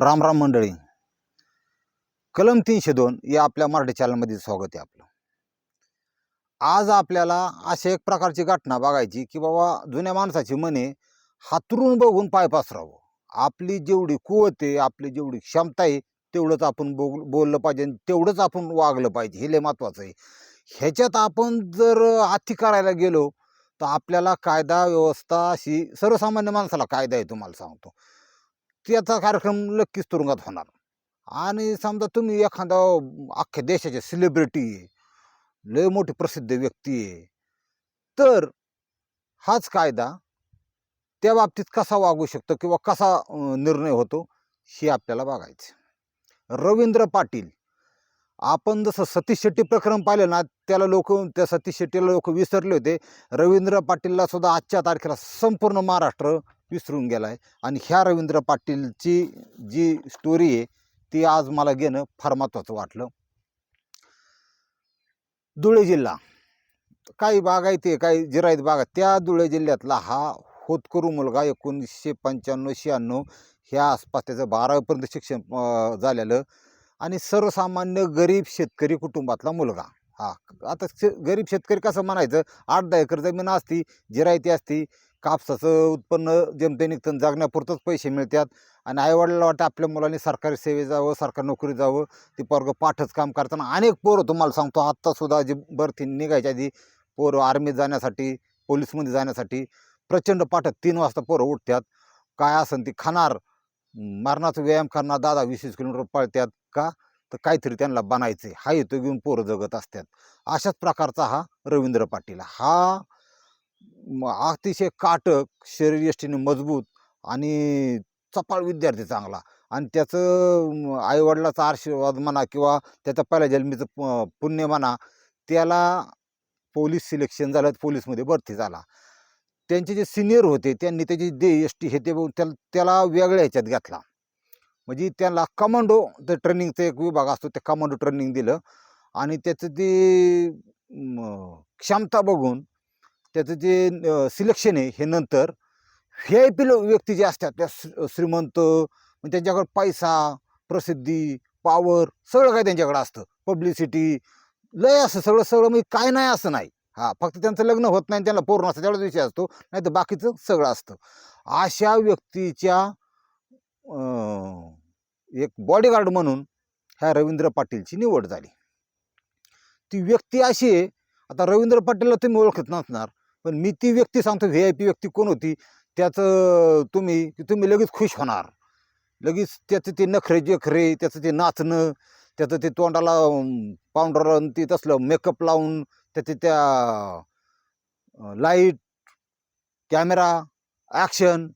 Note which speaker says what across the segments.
Speaker 1: राम राम मंडळी. कलम तीनशे दोन या आपल्या मराठी चॅनलमध्ये स्वागत आहे आपलं. आज आपल्याला अशा एक प्रकारची घटना बघायची की बाबा जुन्या माणसाची मने हातरून बघून पाय पसरावं. आपली जेवढी कुवत आहे आपली जेवढी क्षमता आहे तेवढंच आपण बोल बोललं पाहिजे आणि तेवढंच आपण वागलं पाहिजे. हे लय महत्त्वाचं आहे. ह्याच्यात आपण जर अति करायला गेलो तर आपल्याला कायदा व्यवस्था अशी सर्वसामान्य माणसाला कायदा आहे तुम्हाला सांगतो. त्याचा कार्यक्रम नक्कीच तुरुंगात होणार. आणि समजा तुम्ही एखादा अख्ख्या देशाचे सेलिब्रिटी आहे लय मोठी प्रसिद्ध व्यक्ती आहे तर हाच कायदा त्या बाबतीत कसा वागू शकतो किंवा कसा निर्णय होतो हे आपल्याला बघायचं रवींद्र पाटील आपण जसं सतीश शेट्टी प्रकरण पाहिलं ना त्याला लोक त्या सतीश शेट्टीला लोक विसरले होते. रवींद्र पाटीलला सुद्धा आजच्या तारखेला संपूर्ण महाराष्ट्र विसरून गेला आहे आणि ह्या रवींद्र पाटीलची जी स्टोरी आहे ती आज मला घेणं फार महत्त्वाचं वाटलं. धुळे जिल्हा. काही बाग आहे ते काही जिरायत बाग त्या धुळे जिल्ह्यातला हा होतकरू मुलगा एकोणीसशे पंच्याण्णव शहाण्णव ह्या आसपास त्याचं बारावीपर्यंत शिक्षण झालेलं. आणि सर्वसामान्य गरीब शेतकरी कुटुंबातला मुलगा. हा आता शे गरीब शेतकरी कसं म्हणायचं? आठ दहा एकर जमीन असती जिरायती असती कापसाचं उत्पन्न जेमते निघतं जगण्यापुरतंच पैसे मिळतात आणि आईवडिलाला वाटतं आपल्या मुलांनी सरकारी सेवेत जावं सरकारी नोकरी जावं ती पोरगं पाठच काम करताना अनेक पोरं तुम्हाला सांगतो आत्तासुद्धा जी बर्थी निघायच्या आधी पोरं आर्मीत जाण्यासाठी पोलीसमध्ये जाण्यासाठी प्रचंड पाठत तीन वाजता पोरं उठतात. काय असेल ती खाणार मरणाचा व्यायाम करणार दादा वीस वीस किलोमीटर पळतात. का? तर काहीतरी त्यांना बनायचं हा येतो घेऊन पोरं जगत असतात. अशाच प्रकारचा हा रवींद्र पाटील हा अतिशय काटक शरीरयष्टीने मजबूत आणि चपाळ विद्यार्थी चांगला. आणि त्याचं आईवडिलाचा आशीर्वाद म्हणा किंवा त्याचं पहिल्या जन्मीचं प- पुण्य म्हणा त्याला पोलीस सिलेक्शन झालं पोलीसमध्ये भरती झाला. त्यांचे जे सिनियर होते त्यांनी त्याची दे एस टी हे ते त्याला त्याला वेगळ्या ह्याच्यात घेतला. म्हणजे त्याला कमांडो ते ट्रेनिंगचा एक विभाग असतो ते कमांडो ट्रेनिंग दिलं. आणि त्याचं ते क्षमता बघून त्याचं जे सिलेक्शन आहे हे नंतर व्ही आय पी व्यक्ती जे असतात त्या श्री- श्रीमंत म्हणजे त्यांच्याकडे पैसा प्रसिद्धी पावर सगळं काय त्यांच्याकडे असतं. पब्लिसिटी लय असं सगळं सगळं म्हणजे काय नाही असं नाही. हा फक्त त्यांचं लग्न होत नाही त्यांना पूर्ण असतं तेवढाच विषय असतो. नाही तर बाकीचं सगळं असतं. अशा व्यक्तीच्या एक बॉडीगार्ड म्हणून ह्या रवींद्र पाटीलची निवड झाली. ती व्यक्ती अशी आहे आता रवींद्र पाटीलला तुम्ही ओळखत नसणार पण मी ती व्यक्ती सांगतो व्ही आय पी व्यक्ती कोण होती त्याचं तुम्ही की तुम्ही लगेच खुश होणार. लगेच त्याचं ते नखरे जेखरे त्याचं ते नाचणं त्याचं ते तोंडाला पावडर ते तसलं मेकअप लावून त्याचे त्या लाइट कॅमेरा ॲक्शन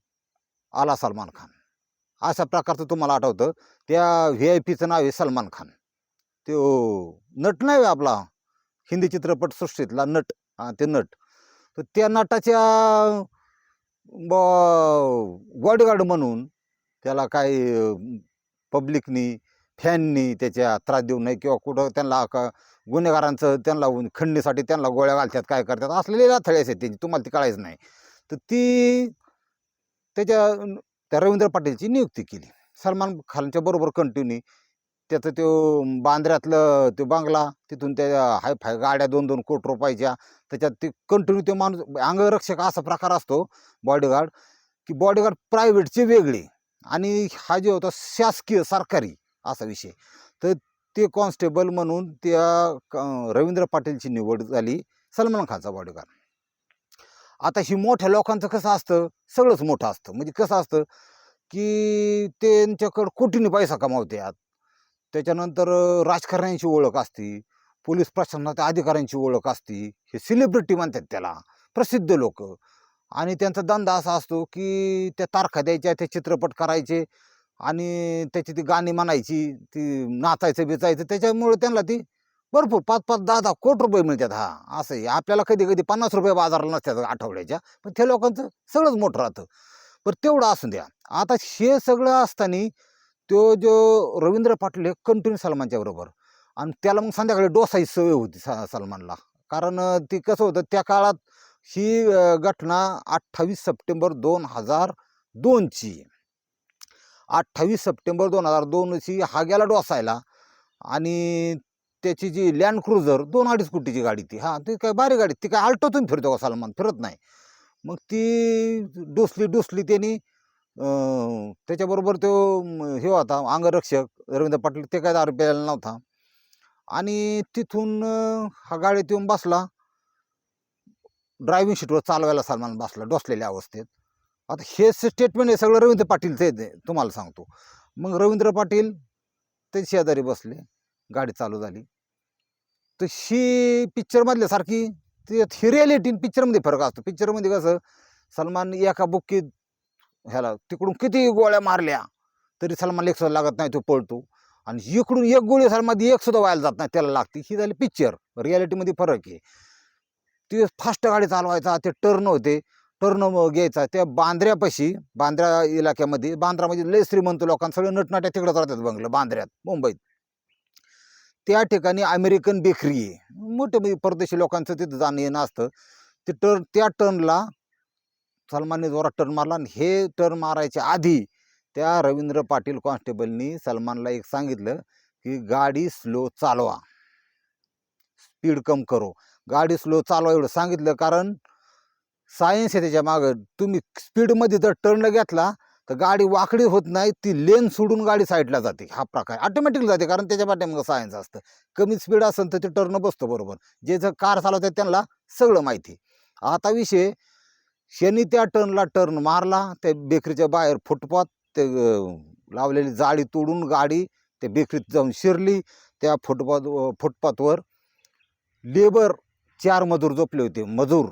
Speaker 1: आला सलमान खान. अशा प्रकारचं तुम्हाला आठवतं. त्या व्ही आय पीचं नाव आहे सलमान खान. तो नट नाही हो आपला. हिंदी चित्रपट सृष्टीतला नट. हां ते नट. तर त्या नटाच्या ब बॉडीगार्ड म्हणून त्याला काही पब्लिकनी फॅननी त्याच्या त्रास देऊ नये किंवा कुठं त्यांना का गुन्हेगारांचं त्यांना खंडणीसाठी त्यांना गोळ्या घालतात काय करतात असलेले राथळे आहेत त्यांची. तुम्हाला ती कळायचं नाही. तर ती त्याच्या त्या रवींद्र पाटीलची नियुक्ती केली. सलमान खानच्या बरोबर कंटिन्यू त्याचं तो बांद्र्यातलं तो बांगला तिथून त्या हाय फाय गाड्या दोन दोन कोटी रुपयाच्या त्याच्यात ते कंटिन्यू ते माणूस अंगरक्षक असा प्रकार असतो बॉडीगार्ड की बॉडीगार्ड प्रायव्हेटचे वेगळे. आणि हा जे होता शासकीय सरकारी असा विषय. तर ते कॉन्स्टेबल म्हणून त्या क- रवींद्र पाटीलची निवड झाली सलमान खानचा बॉडीगार्ड आता ही मोठ्या लोकांचं कसं असतं सगळंच मोठं असतं. म्हणजे कसं असतं की त्यांच्याकडं कोटीने पैसा कमावतात त्याच्यानंतर राजकारण्यांची ओळख असते पोलीस प्रशासनाच्या अधिकाऱ्यांची ओळख असते हे सेलिब्रिटी म्हणतात त्याला प्रसिद्ध लोक. आणि त्यांचा धंदा असा असतो की त्या तारखा द्यायच्या ते चित्रपट करायचे आणि त्याची ती गाणी म्हणायची ती नाचायचं बिचायचं त्याच्यामुळे त्यांना ती भरपूर पाच पाच दहा दहा कोटी रुपये मिळतात हा. असं आहे. आपल्याला कधी कधी पन्नास रुपये बाजाराला नसतात आठवड्याच्या पण त्या लोकांचं सगळंच मोठं राहतं. पण तेवढं असू द्या. आता हे सगळं असताना तो जो रवींद्र पाटील हे कंटिन्यू सलमानच्या बरोबर. आणि त्याला मग संध्याकाळी डोसाची सवय होती स सलमानला. कारण ती कसं होतं त्या काळात ही घटना अठ्ठावीस सप्टेंबर दोन हजार दोनची. अठ्ठावीस सप्टेंबर दोन हजार दोनची हा गेला डोसायला आणि त्याची जी लँड क्रुझर दोन अडीच कोटीची गाडी ती. हां ती काय बारी गाडी. ती काय आल्टोतून फिरतो का सलमान? फिरत नाही. मग ती डोसली डोसली त्यांनी त्याच्याबरोबर तो हे होता अंगरक्षक रवींद्र पाटील ते काय दारू प्यायला नव्हता. आणि तिथून हा गाडीत येऊन बसला. ड्रायव्हिंग सीटवर चालवायला सलमान बसला डोसलेल्या अवस्थेत. आता हे स्टेटमेंट आहे सगळं रवींद्र पाटीलचं आहे ते, तुम्हाला सांगतो. मग रवींद्र पाटील ते शेजारी बसले. गाडी चालू झाली. तर ही पिक्चरमधल्या सारखी ती ही रिॲलिटी पिक्चरमध्ये फरक असतो. पिक्चरमध्ये कसं सलमान एका बुक्कीत ह्याला तिकडून किती गोळ्या मारल्या तरी सलमान एक सुद्धा लागत नाही तो पळतो. आणि इकडून एक गोळी सलमान एक सुद्धा व्हायला जात नाही त्याला लागते. ही झाली पिक्चर रिॲलिटीमध्ये फरक आहे. ती फास्ट गाडी चालवायचा ते टर्न होते. टर्न घ्यायचा. त्या बांद्र्यापाशी बांद्रा इलाक्यामध्ये बांद्रामध्ये लय श्रीमंत लोकांना सगळे नटनाट्या तिकडं चालतात बंगलं बांद्र्यात मुंबईत. त्या ठिकाणी अमेरिकन बेकरी आहे. मोठे म्हणजे परदेशी लोकांचं तिथं जाणं येणं असतं. ते टर्न त्या टर्नला सलमानने जोरात टर्न मारला आणि हे टर्न मारायच्या आधी त्या रवींद्र पाटील कॉन्स्टेबलनी सलमानला एक सांगितलं की गाडी स्लो चालवा. स्पीड कम करो. गाडी स्लो चालवा एवढं सांगितलं कारण सायन्स आहे त्याच्या मागं. तुम्ही स्पीडमध्ये जर टर्न घेतला तर गाडी वाकडी होत नाही ती लेन सोडून गाडी साईडला जाते. हा प्रकार ऑटोमॅटिक जाते कारण त्याच्या पाठीमागं सायन्स असतं. कमी स्पीड असेल तर ते टर्न बसतो बरोबर. जे जर कार चालवतात त्यांना सगळं माहिती आता विषय शनी त्या टर्नला टर्न मारला त्या बेकरीच्या बाहेर फुटपाथ ते लावलेली जाळी तोडून गाडी त्या बेकरीत जाऊन शिरली. त्या फुटपाथ फुटपाथवर लेबर चार मजूर झोपले होते मजूर.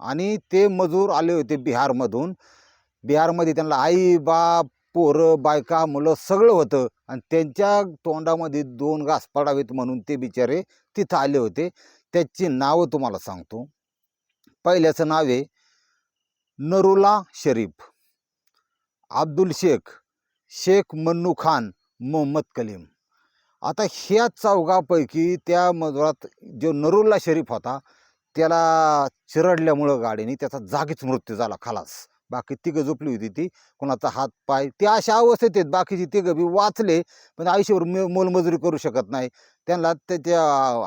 Speaker 1: आणि ते मजूर आले होते बिहारमधून. बिहारमध्ये त्यांना आई बाप पोरं बायका मुलं सगळं होतं. आणि त्यांच्या तोंडामध्ये दोन घास पडावेत म्हणून ते बिचारे तिथं आले होते. त्याची नावं तुम्हाला सांगतो. पहिल्याचं नाव आहे नरुला शरीफ अब्दुल शेख शेख मन्नू खान मोहम्मद कलीम. आता ह्या चौघापैकी त्या मजुरात जो नरुल्ला शरीफ होता त्याला चिरडल्यामुळं गाडीने त्याचा जागीच मृत्यू झाला खलास. बाकी तिघं झोपली होती ती. कोणाचा हात पाय ते अशा अवस्थेत आहेत. बाकीची तिघं बी वाचले पण आयुष्यभर मे मोलमजुरी करू शकत नाही. त्यांना त्याच्या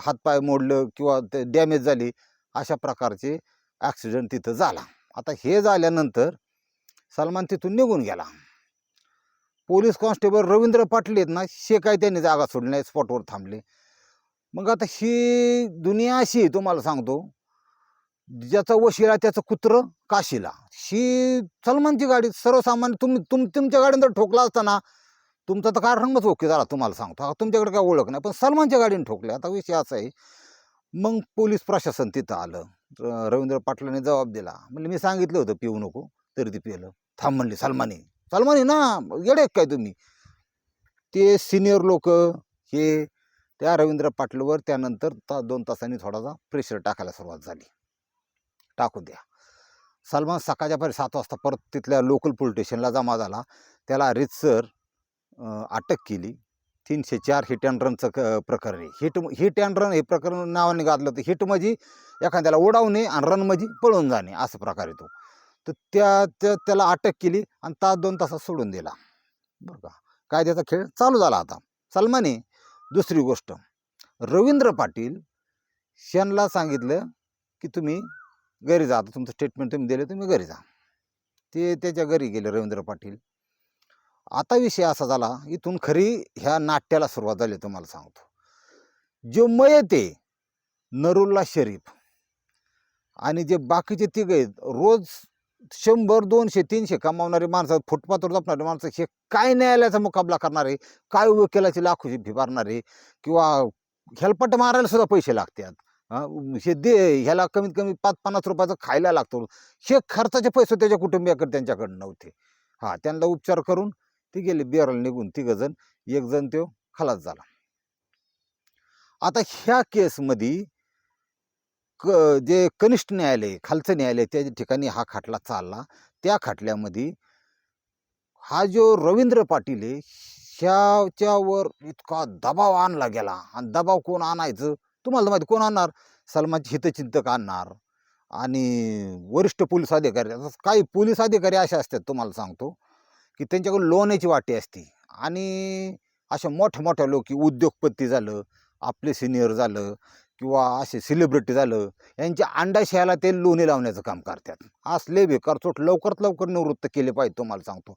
Speaker 1: हातपाय मोडलं किंवा ते डॅमेज झाली अशा प्रकारचे ॲक्सिडेंट तिथं झाला. आता हे झाल्यानंतर सलमान तिथून निघून गेला. पोलीस कॉन्स्टेबल रवींद्र पाटील आहेत ना शे काय त्यांनी जागा सोडली नाही स्पॉटवर थांबले. मग आता ही दुनिया अशी आहे तुम्हाला सांगतो. ज्याचा वशिला त्याचं कुत्रं काशीला. शी सलमानची गाडी. सर्वसामान्य तुम्ही तुम तुमच्या गाडीनं जर ठोकला असताना तुमचा तर कारणाच ओके झाला तुम्हाला सांगतो. तुमच्याकडे काय ओळख नाही. पण सलमानच्या गाडीने ठोकले. आता विषय असा आहे मग पोलीस प्रशासन तिथं आलं. रवींद्र पाटलाने जबाब दिला. म्हणजे मी सांगितलं होतं पिऊ नको तरी ते पिलं. थांब म्हणले सलमानी. सलमानी ना येडे काय तुम्ही? ते सिनियर लोक हे त्या रवींद्र पाटलावर त्यानंतर ता दोन तासांनी थोडासा प्रेशर टाकायला सुरुवात झाली. टाकू द्या. सलमान सकाळच्या परी सात वाजता परत तिथल्या लोकल पोलीस स्टेशनला जमा झाला. त्याला रितसर अटक केली. तीनशे चार हिट अँड रनचं क प्रकरण आहे. हिट हिट अँड रन हे प्रकरण नावाने गाजलं तर हिट म्हणजे एखाद्याला ओढावणे आणि रन म्हणजे पळून जाणे असं प्रकार येतो तो. तर त्या त्या त्याला अटक केली आणि तास दोन तासात सोडून दिला. बरं का? कायद्याचा खेळ चालू झाला आता. सलमाने दुसरी गोष्ट रवींद्र पाटील यांना सांगितलं की तुम्ही घरी जा आता तुमचं स्टेटमेंट तुम्ही दिले तुम्ही घरी जा. ते त्याच्या घरी गेले रवींद्र पाटील. आता विषय असा झाला इथून खरी ह्या नाट्याला सुरुवात झाली तुम्हाला सांगतो. जो मयते नरुल्ला शरीफ आणि जे बाकीचे तिघ आहेत रोज शंभर दोनशे तीनशे कमावणारी माणसं फुटपाथवर जपणारी माणसं हे काय न्यायालयाचा मुकाबला करणारे काय वकिलाची लाखोची भिभारणारे किंवा हेलपट मारायला सुद्धा पैसे लागतात. हे दे ह्याला कमीत कमी पाच पन्नास रुपयाचं खायला लागतो. हे खर्चाचे पैसे त्याच्या कुटुंबियाकडे त्यांच्याकडे नव्हते. हां त्यांना उपचार करून ती गेले बिहारला निघून तिघजण एक जण तो खलास झाला. आता ह्या केसमध्ये क जे कनिष्ठ न्यायालय खालचं न्यायालय त्या ठिकाणी हा खटला चालला. त्या खटल्यामध्ये हा जो रवींद्र पाटील आहे ह्याच्यावर इतका दबाव आणला गेला. आणि दबाव कोण आणायचं? तुम्हाला माहिती कोण आणणार? सलमानचे हितचिंतक आणणार. आणि वरिष्ठ पोलीस अधिकारी काही पोलीस अधिकारी असे असतात तुम्हाला सांगतो की त्यांच्याकडे लोण्याची वाटी असते. आणि अशा मोठ्या मोठ्या लोक उद्योगपती झालं आपले सिनियर झालं किंवा असे सेलिब्रिटी झालं यांच्या अंडाशयाला ते लोणी लावण्याचं काम करतात. असले बेकार चोट लवकरात लवकर निवृत्त केले पाहिजे तुम्हाला सांगतो.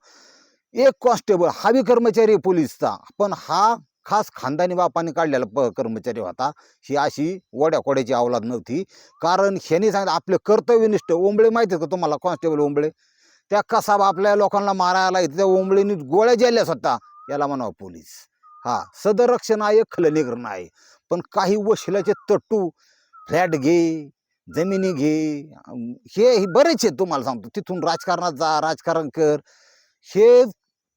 Speaker 1: एक कॉन्स्टेबल हा बी कर्मचारी पोलीसचा पण हा खास खानदानी बापाने काढलेला प कर्मचारी होता. ही अशी वड्या कोड्याची अवलाद नव्हती. कारण ह्याने सांगितलं आपले कर्तव्यनिष्ठ ओंबळे माहिती आहेत का तुम्हाला? कॉन्स्टेबल ओंबळे. त्या कसाब आपल्या लोकांना मारायला येते त्या ओंबळीने गोळ्या जेल्या स्वतः. याला म्हणावं पोलीस. हा सदरक्षण आहे खलनीकरण आहे. पण काही वशिलाचे तट्टू फ्लॅट घे जमिनी घे हे हे बरेच आहेत तुम्हाला सांगतो. तिथून राजकारणात जा राजकारण कर. हे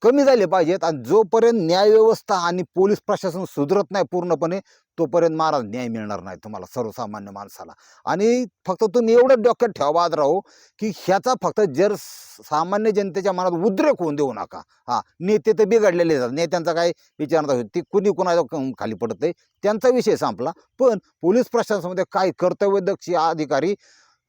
Speaker 1: कमी झाले पाहिजेत आणि जोपर्यंत न्यायव्यवस्था आणि पोलीस प्रशासन सुधरत नाही पूर्णपणे तोपर्यंत महाराज न्याय मिळणार नाही तुम्हाला सर्वसामान्य माणसाला. आणि फक्त तुम्ही एवढं डोक्यात ठेवा राहू की ह्याचा फक्त जर सामान्य जनतेच्या मनात उद्रेक होऊन देऊ नका. हा नेते तर बिघडलेले जातात नेत्यांचा काय विचार नाही ते कुणी कुणाला खाली पडत आहे त्यांचा विषय संपला. पण पोलीस प्रशासनामध्ये काय कर्तव्यदक्ष अधिकारी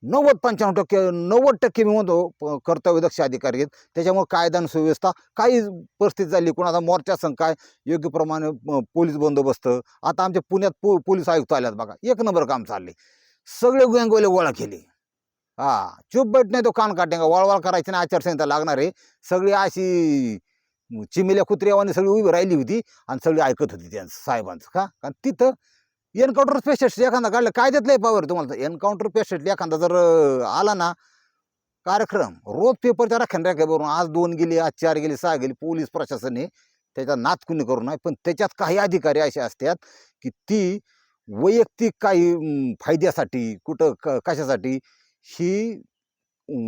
Speaker 1: नव्वद पंच्याण्णव टक्के नव्वद टक्के मी म्हणतो कर्तव्य कर्तव्यदक्ष अधिकारी आहेत. त्याच्यामुळे कायदा आणि सुव्यवस्था काही परिस्थिती झाली कोणाचा मोर्चा संघ काय योग्य प्रमाणे पोलीस बंदोबस्त. आता आमच्या पुण्यात पो पोलीस आयुक्त आल्यात बघा. एक नंबर काम चालले सगळे गँगवाले गोळा केले. हा चूप बैठ नाही तो कान काटेगा. वळवळ करायची नाही आचारसंहिता लागणार आहे. सगळी अशी चिमिल्या कुत्र्यावानी सगळी उभी राहिली होती आणि सगळी ऐकत होती त्यांचं साहेबांचं का? कारण तिथं एन्काउंटर स्पेशलिस्ट एखादा काढलं काय देत नाही पावर तुम्हाला? एन्काउंटर स्पेशलिस्ट एखादा जर आला ना कार्यक्रम रोज पेपरच्या राख्यान बरोबर आज दोन गेले आज चार गेले सहा गेले पोलीस प्रशासनाने त्याचा नातकुनी करू नये पण त्याच्यात काही अधिकारी असे असतात की ती वैयक्तिक काही फायद्यासाठी कुठं क कशासाठी ही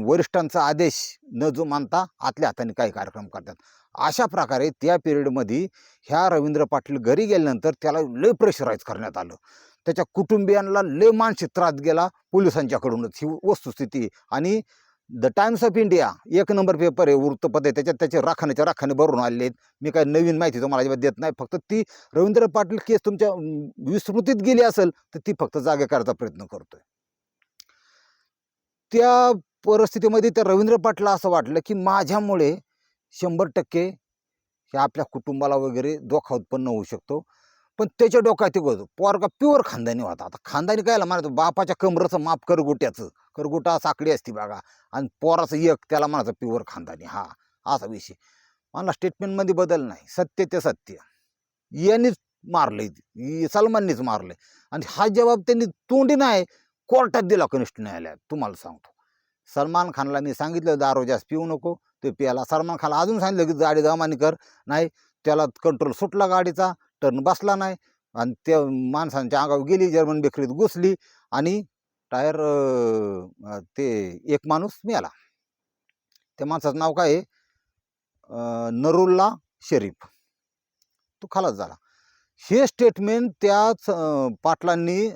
Speaker 1: वरिष्ठांचा आदेश न जो मानता आतल्या हाताने काही कार्यक्रम करतात. अशा प्रकारे त्या पिरियडमध्ये ह्या रवींद्र पाटील घरी गेल्यानंतर त्याला लय प्रेशराईज करण्यात आलं. त्याच्या कुटुंबियांना लय मानसिक त्रास गेला पोलिसांच्याकडूनच. ही वस्तुस्थिती आणि द टाइम्स ऑफ इंडिया एक नंबर पेपर आहे वृत्तपत्र आहे. त्याच्यात त्याचे राखाण्याच्या राखाने भरून आलेले आहेत. मी काही नवीन माहिती तुम्हाला अजिबात देत नाही. फक्त ती रवींद्र पाटील केस तुमच्या विस्मृतीत गेली असेल तर ती फक्त जागे करायचा प्रयत्न करतोय. त्या परिस्थितीमध्ये त्या रवींद्र पाटला असं वाटलं की माझ्यामुळे शंभर टक्के हे आपल्या कुटुंबाला वगैरे धोका उत्पन्न होऊ शकतो. पण त्याच्या डोक्यात ते होतं पोरगा प्युअर खानदानी होता. आता खानदानी कायला म्हणायचं बापाच्या कमरचं माप करगोट्याचं करगोटा साखळी असती बघा. आणि पोराचं एक त्याला म्हणायचं प्युअर खानदानी. हा असा विषय. मला स्टेटमेंटमध्ये बदल नाही. सत्य ते सत्य. यांनीच मारलंय सलमाननीच मारलंय. आणि हा जबाब त्यांनी तोंडी नाही कोर्टात दिला कनिष्ठ न्यायालयात. तुम्हाला सांगतो. सलमान खानला मी सांगितलं दारू जास्त पिऊ नको. ते प्याला. सलमान खानला अजून सांगितलं की गाडी दमानी कर. नाही त्याला कंट्रोल सुटला गाडीचा टर्न बसला नाही. आणि त्या माणसांच्या अंगावर गेली जर्मन बेकरीत घुसली आणि टायर ते एक माणूस मिळाला त्या माणसाचं नाव काय आहे? नरुल्ला शरीफ. तो खालाच झाला. हे स्टेटमेंट त्याच पाटलांनी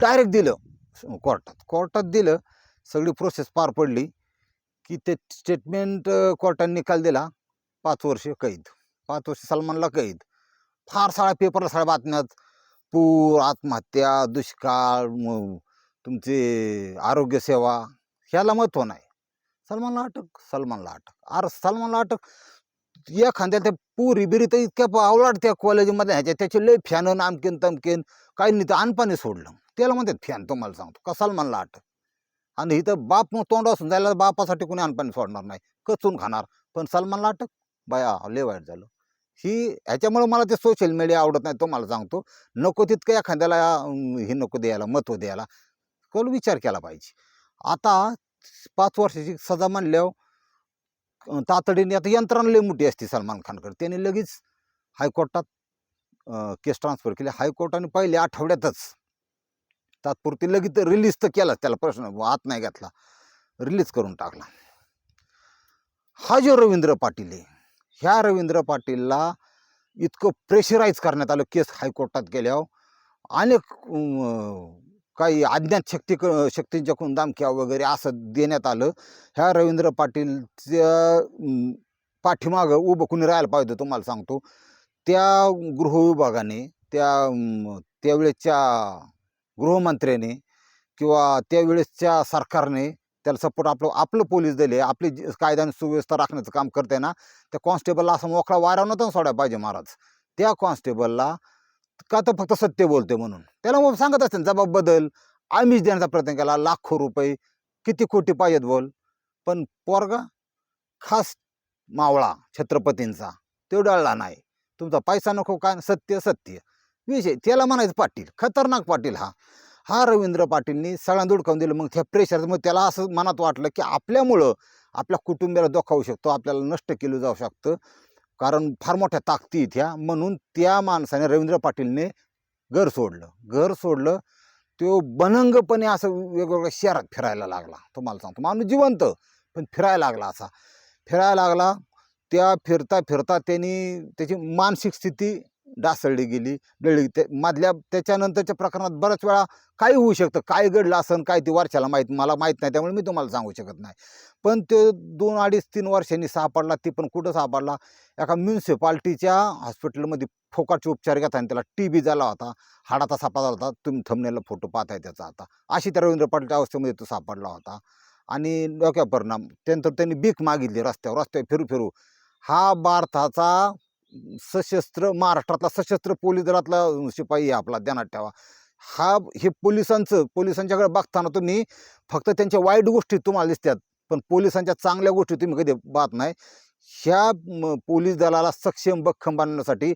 Speaker 1: डायरेक्ट दिलं. कोर्टात. कोर्टात दिलं सगळी प्रोसेस पार पडली की ते स्टेटमेंट कोर्टाने निकाल दिला पाच वर्ष कैद. पाच वर्ष सलमानला कैद. फार साळ्या पेपरला साळ्या बातम्यात पूर आत्महत्या दुष्काळ तुमचे आरोग्यसेवा ह्याला महत्त्व नाही. सलमानला अटक सलमानला अटक. अरे सलमानला अटक एखाद्या त्या पुरी बिरी तर इतक्या आवलाड त्या कॉलेजमध्ये ह्याच्या त्याचे लय फॅन आमकेन तमकेन. काही नाही तर अनपाणी सोडलं. त्याला म्हणतात फॅन तुम्हाला सांगतो. का सलमानला आठ आणि इथं बाप मग तोंड असून जायला बापासाठी कोणी अनपाणी सोडणार नाही. कचून खाणार. पण सलमानला अटक बाया लय वाईट झालं. ही ह्याच्यामुळे मला ते सोशल मीडिया आवडत नाही तुम्हाला सांगतो. नको तितकं एखाद्याला हे नको द्यायला महत्त्व द्यायला. कल विचार केला पाहिजे. आता पाच वर्षाची सजा म्हणल्यावर तातडीने आता यंत्रणा लई मोठी असते सलमान खानकडे. त्याने लगेच हायकोर्टात केस ट्रान्सफर केली. हायकोर्टाने पहिल्या आठवड्यातच तात्पुरती लगेच रिलीज तर केलाच त्याला प्रश्न. आत नाही घातला. रिलीज करून टाकला. हा जो रवींद्र पाटील आहे ह्या रवींद्र पाटीलला इतकं प्रेशराईज करण्यात आलं. केस हायकोर्टात गेल्यावर. अनेक काही अज्ञात शक्ती शक्तींच्याकडून दामक्या वगैरे असं देण्यात आलं. ह्या रवींद्र पाटीलच्या पाठीमागं उभं कुणी राहायला पाहिजे तुम्हाला सांगतो. त्या गृहविभागाने त्या त्यावेळेसच्या त्यावेळेच्या गृहमंत्र्याने किंवा त्यावेळेसच्या सरकारने त्याला सपोर्ट आपलं आपलं पोलीस दल आहे. आपली कायद्याने कायदा आणि सुव्यवस्था राखण्याचं काम करते ना त्या कॉन्स्टेबलला असं मोकळा वारा नव्हता सोडायला पाहिजे महाराज. त्या कॉन्स्टेबलला का तर फक्त सत्य बोलते म्हणून? त्याला मग सांगत असते जबाब बदल. आम्हीच देण्याचा प्रयत्न केला. लाखो रुपये. किती कोटी पाहिजेत बोल. पण पोरगा खास मावळा छत्रपतींचा तो डळला नाही. तुमचा पैसा नको काय सत्य सत्य. विषय त्याला म्हणायचं पाटील खतरनाक पाटील हा. हा रवींद्र पाटीलनी सगळ्यांना दुडकावून दिलं. मग त्या प्रेशर मग त्याला असं मनात वाटलं की आपल्यामुळं आपल्या कुटुंबियाला दुखावू शकतो आपल्याला नष्ट केलं जाऊ शकतं. कारण फार मोठ्या ताकदी त्या म्हणून त्या माणसाने रवींद्र पाटीलने घर सोडलं. घर सोडलं. तो बनंगपणे असं वेगवेगळ्या शहरात फिरायला लागला. तुम्हाला सांगतो. माणूस जिवंत. पण फिरायला लागला असा. फिरायला लागला. त्या फिरता फिरता त्यांनी त्याची मानसिक स्थिती डासळली गेली डळली ते मधल्या त्याच्यानंतरच्या प्रकरणात बऱ्याच वेळा काही होऊ शकतं. काय घडलं असं काय ते वर्षाला माहीत मला माहीत नाही त्यामुळे मी तुम्हाला सांगू शकत नाही. पण तो दोन अडीच तीन वर्षांनी सापडला ती पण कुठं सापडला? एका म्युन्सिपाल्टीच्या हॉस्पिटलमध्ये फोकाटचे उपचार घेताना त्याला टी बी झाला होता. हाडाचा सापडा झाला होता. तुम्ही थंबनेला फोटो पाहताय त्याचा आता. अशी त्या रवींद्र पाटीलच्या अवस्थेमध्ये तो सापडला होता. आणि डोक्या परिणाम. त्यानंतर त्यांनी भीक मागितली रस्त्यावर. रस्त्यावर फिरू फिरू. हा भारताचा सशस्त्र महाराष्ट्रातला सशस्त्र पोलीस दलातला शिपाई आपला ध्यानात ठेवा. हा हे पोलिसांचं पोलिसांच्याकडे बघताना तुम्ही फक्त त्यांच्या वाईट गोष्टी तुम्हाला दिसतात पण पोलिसांच्या चांगल्या गोष्टी तुम्ही कधी पाहत नाही. ह्या पोलीस दलाला सक्षम बख्खम बांधण्यासाठी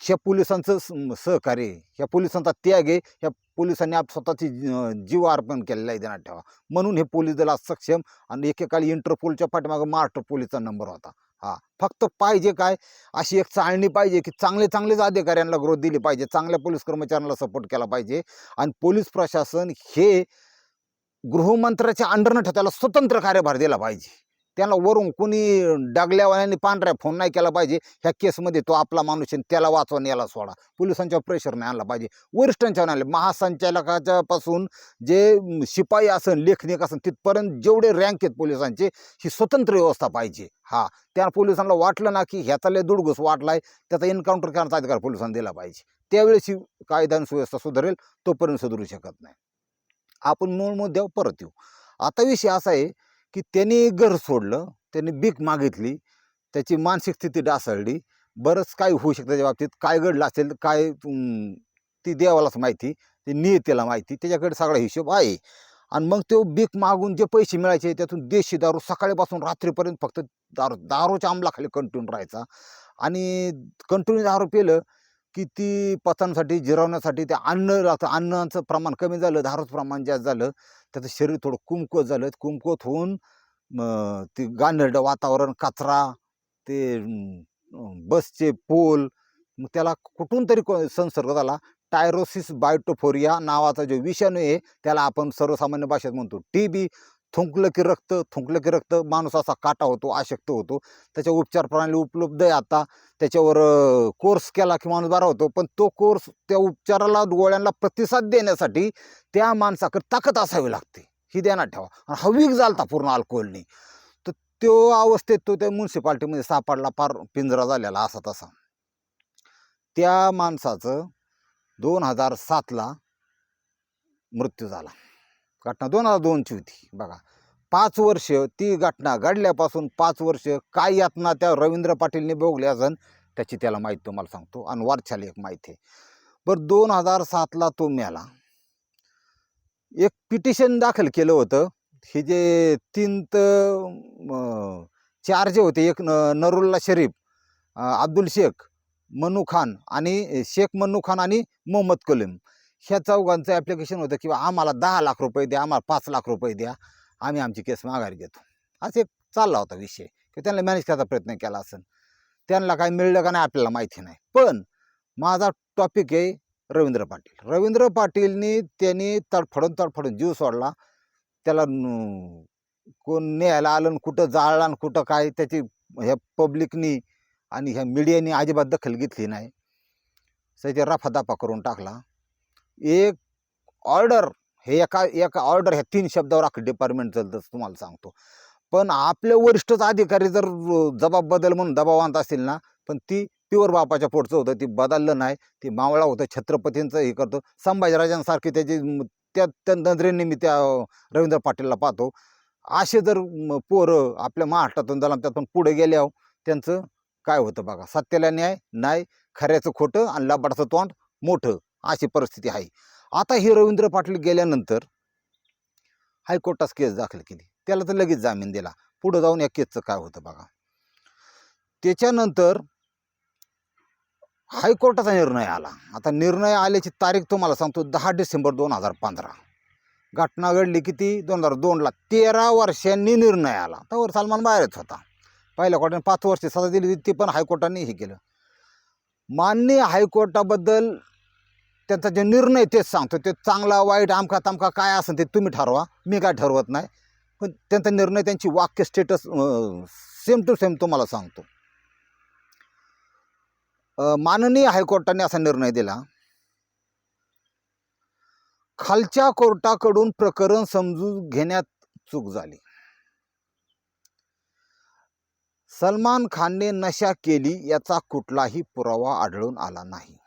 Speaker 1: ह्या पोलिसांचं स- सहकार्य ह्या पोलिसांचा त्याग आहे. ह्या पोलिसांनी आप स्वतःची जीव अर्पण केलेला आहे ध्यानात ठेवा. म्हणून हे पोलीस दल सक्षम आणि एकेकाळी इंटरपोलच्या पाठीमागं महाराष्ट्र पोलीसचा नंबर होता. हा फक्त पाहिजे काय? अशी एक चाळणी पाहिजे की चांगले चांगलेच अधिकाऱ्यांना ग्रोथ दिली पाहिजे. चांगल्या पोलीस कर्मचाऱ्यांना सपोर्ट केला पाहिजे. आणि पोलीस प्रशासन हे गृहमंत्र्याच्या अंडरनं त्याला स्वतंत्र कार्यभार दिला पाहिजे. त्यांना वरून कुणी डागल्यावाल्याने पांढऱ्या फोन नाही केला पाहिजे. ह्या केसमध्ये तो आपला माणूस आहे त्याला वाचवून याला सोडा. पोलिसांच्या प्रेशर नाही आणला पाहिजे. वरिष्ठांच्या नाही महासंचालकाच्यापासून महासंचालकाच्या पासून जे शिपाई असन लेखनिक असन तिथपर्यंत जेवढे रँक आहेत पोलिसांचे ही स्वतंत्र व्यवस्था पाहिजे. हा. त्या पोलिसांना वाटलं ना की ह्याचा लय दुडगुस वाटलाय त्याचा एन्काउंटर करण्याचा अधिकार पोलिसांना दिला पाहिजे. त्यावेळेस ही कायदा सुव्यवस्था सुधारेल तोपर्यंत सुधारू शकत नाही. आपण मूळ मुद्द्यावर परत येऊ. आता विषय असा आहे की त्यांनी घर सोडलं त्यांनी भीक मागितली त्याची मानसिक स्थिती डासळली बरंच काय होऊ शकतं त्याच्या बाबतीत. काय घडलं असेल काय ती देवालाच माहिती ते नियतीला माहिती. त्याच्याकडे सगळा हिशोब आहे. आणि मग तो भीक मागून जे पैसे मिळायचे त्यातून देशी दारू सकाळीपासून रात्रीपर्यंत फक्त दारू दारूच्या अंमलाखाली कंटिन्यू राहायचा. आणि कंटिन्यू दारू पिलं किती ती जिरवण्यासाठी ते अन्न लागतं अन्नाचं प्रमाण कमी झालं दारूचं प्रमाण जास्त झालं. त्याचं शरीर थोडं कुमकुवत झालं. कुमकुवत होऊन ते गांधर्ड वातावरण कचरा ते बसचे पोल मग त्याला कुठून तरी को- संसर्ग झाला. टायरोसिस बायोटोफोरिया नावाचा जो विषाणू आहे त्याला आपण सर्वसामान्य भाषेत म्हणतो टी बी. थुंकलं की रक्त थुंकलं की रक्त माणूस असा काटा होतो आशक्त होतो. त्याच्या उपचार प्रणाली उपलब्ध आहे आता. त्याच्यावर कोर्स केला की माणूस बरा होतो. पण तो कोर्स त्या उपचाराला गोळ्यांना प्रतिसाद देण्यासाठी त्या माणसाकडे ताकद असावी लागते. ही ध्यानात ठेवा. आणि हवीक झालता पूर्ण अल्कोहोलनी. तर तो अवस्थेत तो त्या म्युन्सिपाल्टीमध्ये सापडला फार पिंजरा झालेला असा तसा. त्या माणसाचं दोन हजार सातला मृत्यू झाला. घटना दोन हजार दोनची होती. बघा पाच वर्ष ती घटना घडल्यापासून पाच वर्ष काय यातना त्या रवींद्र पाटीलने भोगली असन त्याची त्याला माहीत तुम्हाला सांगतो. आणि वारशाला एक माहिती आहे. बरं दोन हजार सातला तो मेला एक पिटिशन दाखल केलं होतं. हे जे तीन तर चार जे होते एक न नरुल्ला शरीफ अब्दुल शेख मनू खान आणि शेख मनू खान आणि मोहम्मद कलीम. ह्या चौघांचं ॲप्लिकेशन होतं किंवा आम्हाला दहा लाख रुपये द्या आम्हाला पाच लाख रुपये द्या आम्ही आमची केस माघारी घेतो. असं एक चालला होता विषय. की त्यांना मॅनेज करायचा प्रयत्न केला असेल. त्यांना काय मिळलं का नाही आपल्याला माहिती नाही. पण माझा टॉपिक आहे रवींद्र पाटील. रवींद्र पाटीलनी त्यांनी तडफडून तडफडून जीव सोडला. त्याला कोण न्यायला आलं आणि कुठं जाळलं आणि कुठं काय त्याची ह्या पब्लिकनी आणि ह्या मीडियानी अजिबात दखल घेतली नाही. त्याची रफादफा करून टाकला. एक ऑर्डर हे एका एका ऑर्डर ह्या तीन शब्दावर अख्खं डिपार्टमेंट चालतं तुम्हाला सांगतो. पण आपले वरिष्ठच अधिकारी जर जबाब बदल म्हणून दबाव आणत असतील ना पण ती प्युअर बापाच्या पोटचं होतं ती बदललं नाही ती मावळा होतं छत्रपतींचं हे करतो. संभाजीराजांसारखी त्याची त्या त्या नजरेने मी त्या रवींद्र पाटीलला पाहतो. असे जर पोरं आपल्या महाराष्ट्रातून झाला त्यातून पुढे गेल्यावर त्यांचं काय होतं बघा सत्याला न्याय नाही खऱ्याचं खोटं आणि लबाडाचं तोंड मोठं. अशी परिस्थिती आहे. आता हे रवींद्र पाटील गेल्यानंतर हायकोर्टात केस दाखल केली. त्याला तर लगेच जामीन दिला. पुढं जाऊन या केसचं काय होतं बघा. त्याच्यानंतर हायकोर्टाचा निर्णय आला. आता निर्णय आल्याची तारीख तुम्हाला सांगतो दहा डिसेंबर दोन हजार पंधरा. घटना घडली किती? दोन हजार दोनला तेरा वर्षांनी निर्णय आला. त्यावर सलमान बाहेरच होता. पहिल्या कोर्टाने पाच वर्ष सजा दिली होती, ती पण हायकोर्टाने हे केलं. मान्य हायकोर्टाबद्दल त्यांचा जे निर्णय तेच सांगतो. ते चांगला वाईट आमका तमका काय असेल ते तुम्ही ठरवा. मी काय ठरवत नाही. पण त्यांचा निर्णय त्यांची वाक्य स्टेटस सेम टू सेम तुम्हाला सांगतो. माननीय हायकोर्टाने असा निर्णय दिला. खालच्या कोर्टाकडून प्रकरण समजून घेण्यात चूक झाली. सलमान खानने नशा केली याचा कुठलाही पुरावा आढळून आला नाही.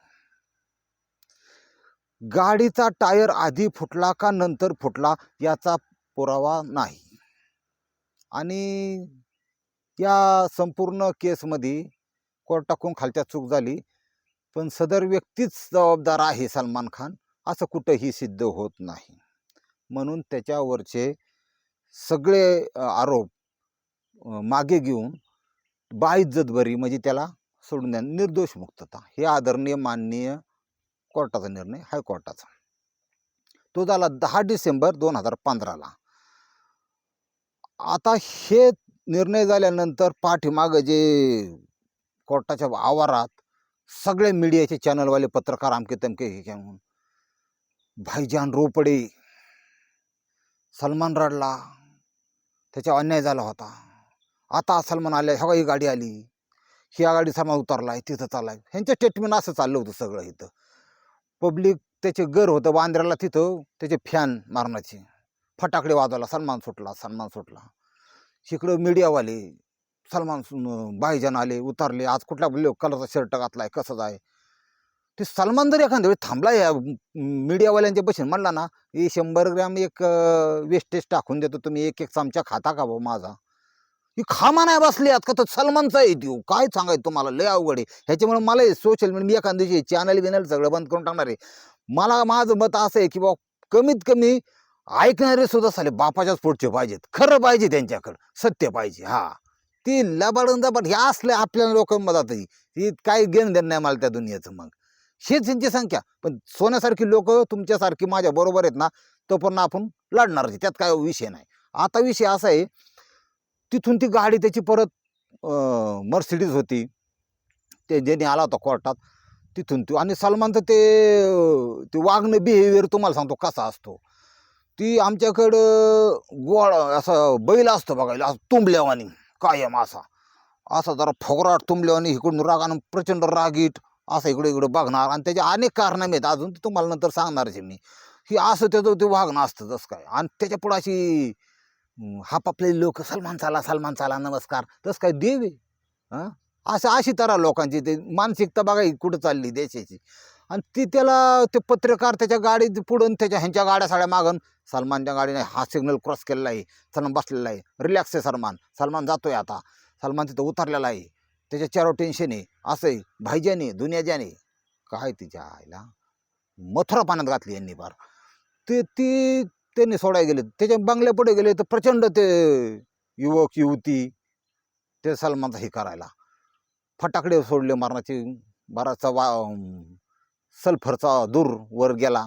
Speaker 1: गाडीचा टायर आधी फुटला का नंतर फुटला याचा पुरावा नाही. आणि या संपूर्ण केसमध्ये कोर्टाकडून खालच्या चूक झाली. पण सदर व्यक्तीच जबाबदार आहे सलमान खान असं कुठंही सिद्ध होत नाही. म्हणून त्याच्यावरचे सगळे आरोप मागे घेऊन बाइज्जतबरी म्हणजे त्याला सोडून द्या निर्दोष मुक्तता हे आदरणीय माननीय कोर्टाचा निर्णय हायकोर्टाचा. तो झाला दहा डिसेंबर दोन हजार पंधराला. आता हे निर्णय झाल्यानंतर पाठीमागं जे कोर्टाच्या आवारात सगळे मीडियाचे चॅनलवाले पत्रकार आमके तमके हे म्हणून भाईजान रोपडे सलमान रडला त्याच्यावर अन्याय झाला होता. आता सलमान आल्या ह्या ही गाडी आली. ही गाडी सलमान उतरलाय तिथं चाललाय. ह्यांचं स्टेटमेंट असं चाललं होतं सगळं इथं. पब्लिक त्याचे घर होतं वांद्र्याला तिथं त्याचे फॅन मारण्याचे. फटाकडे वाजवला सलमान सुटला सलमान सुटला. इकडं मीडियावाले सलमान सु- भाईजान आले उतरले. आज कुठला ब्ल्यू कलरचा शर्ट घातलाय कसं जाय. ते सलमान जर एखाद्या वेळी थांबला या मीडियावाल्यांच्या बशीन म्हणला ना हे शंभर ग्रॅम एक वेस्टेज टाकून देतो तुम्ही एक एक चमचा खाता का भाऊ माझा? ही खामा नाही बसली आत का? तर सलमानचा आहे देऊ काय सांगायचं तुम्हाला? लय अवघड आहे. ह्याच्यामुळे मला सोशल मीडिया एखाद दिवशी चॅनल बिनल सगळं बंद करून टाकणार आहे. मला माझं मत असं आहे की बा कमीत कमी ऐकणारे सुद्धा साले बापाच्याच पुढचे पाहिजेत. खरं पाहिजे त्यांच्याकडं. सत्य पाहिजे. हा. ती लबाडून दबाड हे असलं आपल्या लोक मधात ही काही घेणं देणं नाही मला त्या दुनियेचं मग. हेच त्यांची संख्या. पण सोन्यासारखी लोक तुमच्यासारखी माझ्या बरोबर आहेत ना तोपर्यंत आपण लढणार त्यात काय विषय नाही. आता विषय असा आहे तिथून ती गाडी त्याची परत मर्सिडीज होती. ते ज्याने आला होता कोर्टात तिथून तो आणि सलमानचं ते ते वागणं बिहेवियर तुम्हाला सांगतो कसा असतो. ती आमच्याकडं गोळ असं बैल असतो बघायला असं तुंबल्यावानी कायम असा. असा जरा फोगराट तुंबल्यावानी इकडून रागानं प्रचंड रागीट असं इकडे इकडे बघणार. आणि त्याचे अनेक कारणं आहेत अजून ते तुम्हाला नंतर सांगणारच आहे मी. की असं त्याचं ते वागणं असतं तसं काय. आणि त्याच्या पुढं अशी हाप आपले लोक सलमान चाला सलमान चाला नमस्कार. तसं काय देव? आहे हां? असं अशी तरा लोकांची ते मानसिकता बघा कुठं चालली देशाची? आणि ती त्याला ते पत्रकार त्याच्या गाडीत पुढून त्याच्या ह्यांच्या गाड्या साड्या मागून सलमानच्या गाडीने हा सिग्नल क्रॉस केलेला आहे. सलमान बसलेला आहे. रिलॅक्स आहे सलमान. सलमान जातोय आता. सलमान तिथं उतरलेला आहे. त्याच्या चारो टेन्शन आहे. असं आहे. भाईजाने दुनियाजाने. काय तिच्या आईला? मथुरा पाण्यात घातली यांनी फार. ते ती त्यांनी सोडायला गेले. त्याच्या बंगल्या पुढे गेले तर प्रचंड ते युवक युवती ते सलमानचा हे करायला. फटाकडे सोडले मारण्याचे. बराचसा वा सल्फरचा दूर वर गेला.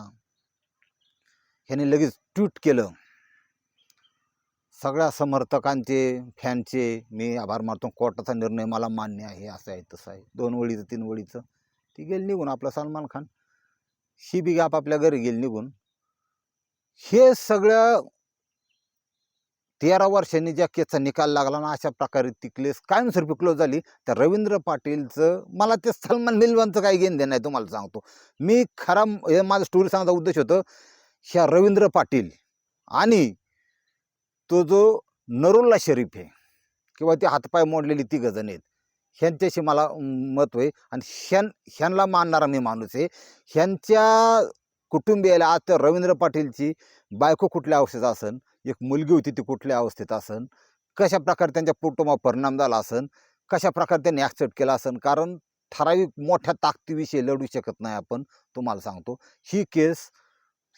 Speaker 1: ह्याने लगेच ट्विट केलं. सगळ्या समर्थकांचे फॅनचे मी आभार मानतो. कोर्टाचा निर्णय मला मान्य आहे. असं आहे तसं आहे. दोन वळीचं तीन वळीचं. ती गेली निघून आपला सलमान खान. ही बी आपापल्या घरी गेली निघून. हे सगळं तेरा वर्षांनी ज्या केसचा निकाल लागला ना अशा प्रकारे ती केस कायमस्वरूपी क्लोज झाली. तर रवींद्र पाटीलचं मला ते सलमान मिलवांचं काही घेणं देणं आहे तुम्हाला सांगतो. मी खरा हे माझं स्टोरी सांगायचा उद्देश होतं ह्या रवींद्र पाटील आणि तो जो नरुल्ला शरीफ आहे किंवा ते हातपाय मोडलेली ती गजन आहेत ह्यांच्याशी मला महत्त्व आहे आणि ह्यां ह्यांना मानणारा मी माणूस आहे. ह्यांच्या कुटुंबियाला आज तर रवींद्र पाटीलची बायको कुठल्या अवस्थेत असन? एक मुलगी होती ती कुठल्या अवस्थेत असन? कशा प्रकारे त्यांच्या कुटुंबावर परिणाम झाला असन? कशा प्रकारे त्यांनी ॲक्सेप्ट केला असन? कारण ठराविक मोठ्या ताकदीविषयी लढू शकत नाही आपण तुम्हाला सांगतो. ही केस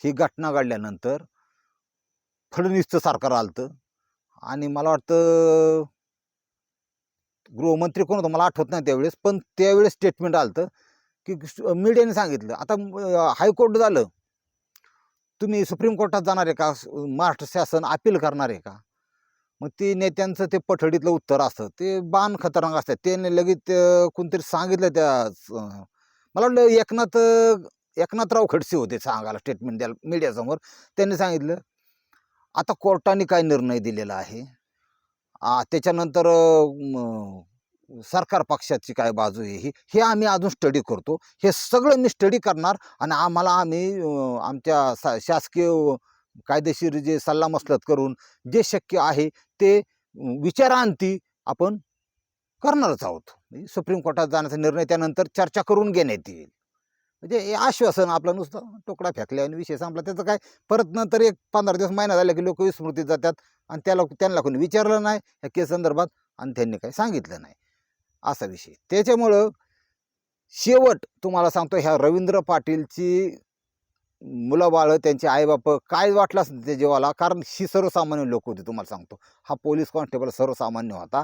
Speaker 1: ही घटना घडल्यानंतर फडणवीसचं सरकार आलतं. आणि मला वाटतं गृहमंत्री कोण होतं? मला आठवत नाही त्यावेळेस पण त्यावेळेस स्टेटमेंट आलं की मीडियाने सांगितलं. आता हायकोर्ट झालं. तुम्ही सुप्रीम कोर्टात जाणार आहे का? महाराष्ट्र शासन अपील करणार आहे का? मग ते नेत्यांचं ते पठडीतलं उत्तर असतं. ते बाण खतरनाक असतात. त्याने लगेच कोणतरी सांगितलं त्या मला वाटलं एकनाथ एकनाथराव खडसे होते सांगायला स्टेटमेंट द्यायला मीडियासमोर. त्यांनी सांगितलं आता कोर्टाने काय निर्णय दिलेला आहे? त्याच्यानंतर सरकार पक्षाची काय बाजू आहे ही हे आम्ही अजून स्टडी करतो. हे सगळं मी स्टडी करणार आणि आम्हाला आम्ही आमच्या सा शासकीय कायदेशीर जे सल्लामसलत करून जे शक्य आहे ते विचारांती आपण करणारच आहोत. म्हणजे सुप्रीम कोर्टात जाण्याचा निर्णय त्यानंतर चर्चा करून घेण्यात येईल. म्हणजे हे आश्वासन आपलं नुसतं टोकडा फेकल्या आणि विषय संपला. त्याचं काय? परत नंतर एक पंधरा दिवस महिना झाला की लोक विस्मृतीत जातात आणि त्याला त्यांना कोणी विचारलं नाही ह्या केस संदर्भात आणि त्यांनी काही सांगितलं नाही. असा विषय. त्याच्यामुळं शेवट तुम्हाला सांगतो ह्या रवींद्र पाटीलची मुलं बाळं त्यांचे आईबाप काय वाटलं असं ते जीवाला कारण ही सर्वसामान्य लोक होते तुम्हाला सांगतो. हा पोलीस कॉन्स्टेबल सर्वसामान्य होता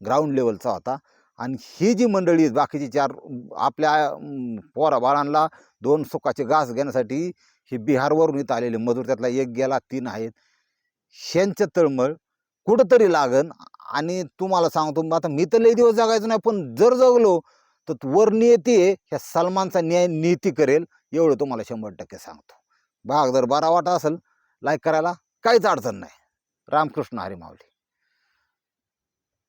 Speaker 1: ग्राउंड लेवलचा होता. आणि ही जी मंडळी आहेत, बाकीची चार आपल्या पोरा बाळांना दोन सुखाचे घास घेण्यासाठी हे बिहारवरून इथं आलेले मजूर त्यातला एक गेला तीन आहेत. ह्यांचं तळमळ कुठंतरी लागन आणि तुम्हाला सांगतो मग आता मी तर लई दिवस जगायचो नाही पण जर जगलो तर वर नियती आहे ह्या सलमानचा न्याय नियती करेल एवढं तुम्हाला शंभर टक्के सांगतो. भाग जर बरा वाटा असेल लाईक करायला काहीच अडचण नाही. रामकृष्ण हरी माऊली.